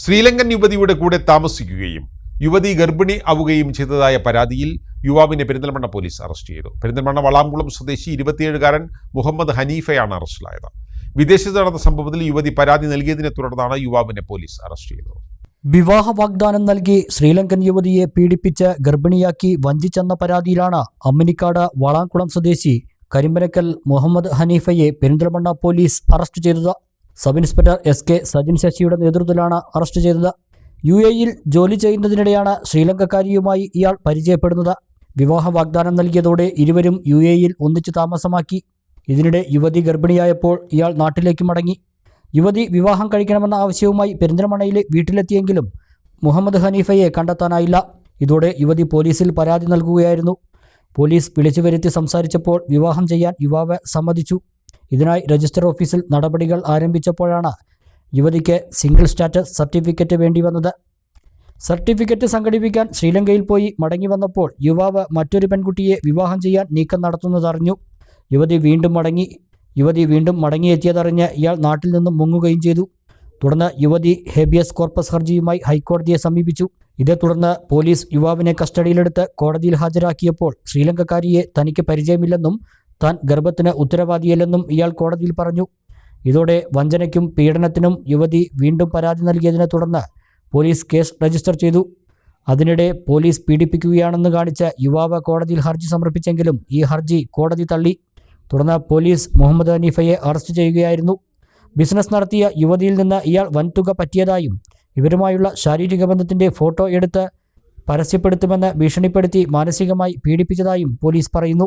ശ്രീലങ്കൻ യുവതിയുടെ കൂടെ താമസിക്കുകയും യുവതി ഗർഭിണി ആവുകയും ചെയ്തതായ പരാതിയിൽ യുവാവിനെ പെരിന്തൽമണ്ണ പോലീസ് അറസ്റ്റ് ചെയ്തു. പെരിന്തൽമണ്ണ വളാംകുളം സ്വദേശി ഇരുപത്തിയേഴുകാരൻ മുഹമ്മദ് ഹനീഫയാണ് അറസ്റ്റിലായത്. വിദേശത്ത് നടന്ന സംഭവത്തിൽ യുവതി പരാതി നൽകിയതിനെ തുടർന്നാണ് യുവാവിനെ പോലീസ് അറസ്റ്റ് ചെയ്തത്. വിവാഹ വാഗ്ദാനം നൽകി ശ്രീലങ്കൻ യുവതിയെ പീഡിപ്പിച്ച് ഗർഭിണിയാക്കി വഞ്ചിച്ചെന്ന പരാതിയിലാണ് അമ്മിനിക്കാട് വളാംകുളം സ്വദേശി കരിമ്പനക്കൽ മുഹമ്മദ് ഹനീഫയെ പെരിന്തൽമണ്ണ പോലീസ് അറസ്റ്റ് ചെയ്തത്. Sub inspector S K Sajin ശശിയുടെ നേതൃത്വത്തിലാണ് അറസ്റ്റ് ചെയ്തത്. യു എയിൽ ജോലി ചെയ്യുന്നതിനിടെയാണ് ശ്രീലങ്കക്കാരിയുമായി ഇയാൾ പരിചയപ്പെടുന്നത്. വിവാഹ വാഗ്ദാനം നൽകിയതോടെ ഇരുവരും യു എയിൽ ഒന്നിച്ചു താമസമാക്കി. ഇതിനിടെ യുവതി ഗർഭിണിയായപ്പോൾ ഇയാൾ നാട്ടിലേക്ക് മടങ്ങി. യുവതി വിവാഹം കഴിക്കണമെന്ന ആവശ്യവുമായി പെരിന്തൽമണയിലെ വീട്ടിലെത്തിയെങ്കിലും മുഹമ്മദ് ഹനീഫയെ കണ്ടെത്താനായില്ല. ഇതോടെ യുവതി പോലീസിൽ പരാതി നൽകുകയായിരുന്നു. പോലീസ് വിളിച്ചു വരുത്തി സംസാരിച്ചപ്പോൾ വിവാഹം ചെയ്യാൻ യുവാവ് സമ്മതിച്ചു. ഇതിനായി രജിസ്റ്റർ ഓഫീസിൽ നടപടികൾ ആരംഭിച്ചപ്പോഴാണ് യുവതിക്ക് സിംഗിൾ സ്റ്റാറ്റസ് സർട്ടിഫിക്കറ്റ് വേണ്ടി വന്നത്. സർട്ടിഫിക്കറ്റ് സംഘടിപ്പിക്കാൻ ശ്രീലങ്കയിൽ പോയി മടങ്ങി വന്നപ്പോൾ യുവാവ് മറ്റൊരു പെൺകുട്ടിയെ വിവാഹം ചെയ്യാൻ നീക്കം നടത്തുന്നതറിഞ്ഞു. യുവതി വീണ്ടും മടങ്ങി. യുവതി വീണ്ടും മടങ്ങിയെത്തിയതറിഞ്ഞ് ഇയാൾ നാട്ടിൽ നിന്നും മുങ്ങുകയും ചെയ്തു. തുടർന്ന് യുവതി ഹേബിയസ് കോർപ്പസ് ഹർജിയുമായി ഹൈക്കോടതിയെ സമീപിച്ചു. ഇതേ തുടർന്ന് പോലീസ് യുവാവിനെ കസ്റ്റഡിയിലെടുത്ത് കോടതിയിൽ ഹാജരാക്കിയപ്പോൾ ശ്രീലങ്കക്കാരിയെ തനിക്ക് പരിചയമില്ലെന്നും താൻ ഗർഭത്തിന് ഉത്തരവാദിയല്ലെന്നും ഇയാൾ കോടതിയിൽ പറഞ്ഞു. ഇതോടെ വഞ്ചനയ്ക്കും പീഡനത്തിനും യുവതി വീണ്ടും പരാതി നൽകിയതിനെ തുടർന്ന് പോലീസ് കേസ് രജിസ്റ്റർ ചെയ്തു. അതിനിടെ പോലീസ് പീഡിപ്പിക്കുകയാണെന്ന് കാണിച്ച് യുവാവ് കോടതിയിൽ ഹർജി സമർപ്പിച്ചെങ്കിലും ഈ ഹർജി കോടതി തള്ളി. തുടർന്ന് പോലീസ് മുഹമ്മദ് ഹനീഫയെ അറസ്റ്റ് ചെയ്യുകയായിരുന്നു. ബിസിനസ് നടത്തിയ യുവതിയിൽ നിന്ന് ഇയാൾ വൻതുക പറ്റിയതായും ഇവരുമായുള്ള ശാരീരിക ബന്ധത്തിന്റെ ഫോട്ടോ എടുത്ത് പരസ്യപ്പെടുത്തുമെന്ന് ഭീഷണിപ്പെടുത്തി മാനസികമായി പീഡിപ്പിച്ചതായും പോലീസ് പറയുന്നു.